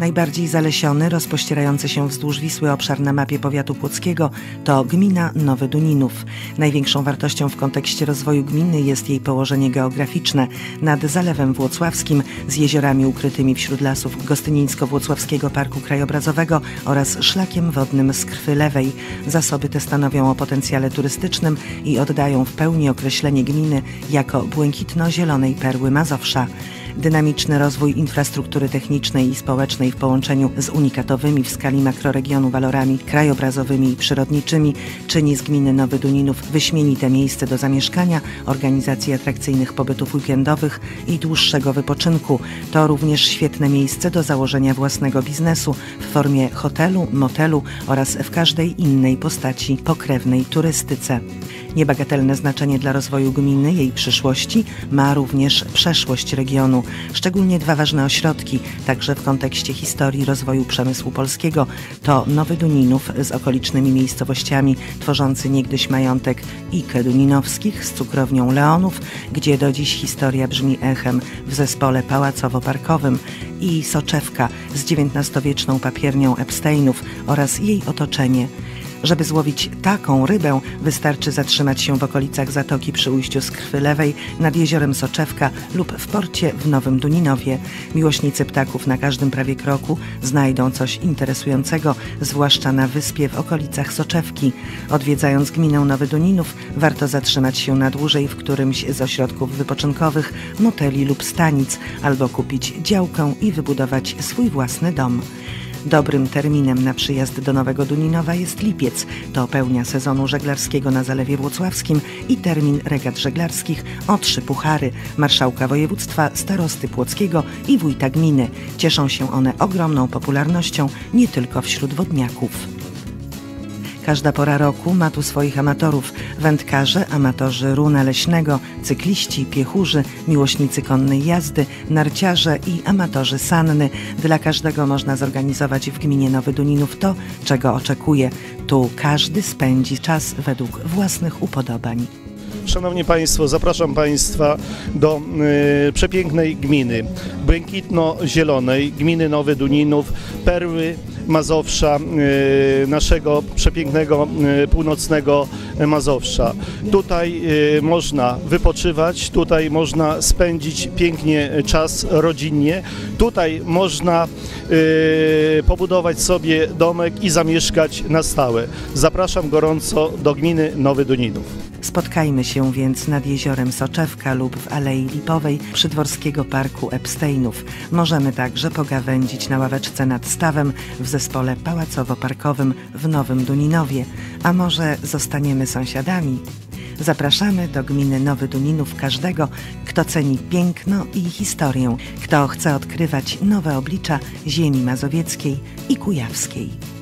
Najbardziej zalesiony, rozpościerający się wzdłuż Wisły obszar na mapie powiatu płockiego to gmina Nowy Duninów. Największą wartością w kontekście rozwoju gminy jest jej położenie geograficzne nad Zalewem Włocławskim z jeziorami ukrytymi wśród lasów Gostynińsko-Włocławskiego Parku Krajobrazowego oraz szlakiem wodnym z Krwy Lewej. Zasoby te stanowią o potencjale turystycznym i oddają w pełni określenie gminy jako błękitno-zielonej perły Mazowsza. Dynamiczny rozwój infrastruktury technicznej i społecznej w połączeniu z unikatowymi w skali makroregionu walorami krajobrazowymi i przyrodniczymi czyni z gminy Nowy Duninów wyśmienite miejsce do zamieszkania, organizacji atrakcyjnych pobytów weekendowych i dłuższego wypoczynku. To również świetne miejsce do założenia własnego biznesu w formie hotelu, motelu oraz w każdej innej postaci pokrewnej turystyce. Niebagatelne znaczenie dla rozwoju gminy, jej przyszłości ma również przeszłość regionu. Szczególnie dwa ważne ośrodki, także w kontekście historii rozwoju przemysłu polskiego, to Nowy Duninów z okolicznymi miejscowościami tworzący niegdyś majątek Ike Duninowskich z cukrownią Leonów, gdzie do dziś historia brzmi echem w zespole pałacowo-parkowym i Soczewka z XIX-wieczną papiernią Epsteinów oraz jej otoczenie – żeby złowić taką rybę, wystarczy zatrzymać się w okolicach zatoki przy ujściu z Krwy Lewej nad jeziorem Soczewka lub w porcie w Nowym Duninowie. Miłośnicy ptaków na każdym prawie kroku znajdą coś interesującego, zwłaszcza na wyspie w okolicach Soczewki. Odwiedzając gminę Nowy Duninów, warto zatrzymać się na dłużej w którymś z ośrodków wypoczynkowych, moteli lub stanic, albo kupić działkę i wybudować swój własny dom. Dobrym terminem na przyjazd do Nowego Duninowa jest lipiec. To pełnia sezonu żeglarskiego na Zalewie Włocławskim i termin regat żeglarskich o trzy puchary. Marszałka województwa, starosty Płockiego i wójta gminy. Cieszą się one ogromną popularnością nie tylko wśród wodniaków. Każda pora roku ma tu swoich amatorów. Wędkarze, amatorzy runa leśnego, cykliści, piechurzy, miłośnicy konnej jazdy, narciarze i amatorzy sanny. Dla każdego można zorganizować w gminie Nowy Duninów to, czego oczekuje. Tu każdy spędzi czas według własnych upodobań. Szanowni Państwo, zapraszam Państwa do y, przepięknej gminy, błękitno-zielonej, gminy Nowy Duninów, perły Mazowsza, y, naszego przepięknego y, północnego Mazowsza. Tutaj y, można wypoczywać, tutaj można spędzić pięknie czas rodzinnie, tutaj można pobudować sobie domek i zamieszkać na stałe. Zapraszam gorąco do gminy Nowy Duninów. Spotkajmy się więc nad jeziorem Soczewka lub w Alei Lipowej przydworskiego parku Epsteinów. Możemy także pogawędzić na ławeczce nad stawem w zespole pałacowo-parkowym w Nowym Duninowie. A może zostaniemy sąsiadami? Zapraszamy do gminy Nowy Duninów każdego, kto ceni piękno i historię, kto chce odkrywać nowe oblicza ziemi mazowieckiej i kujawskiej.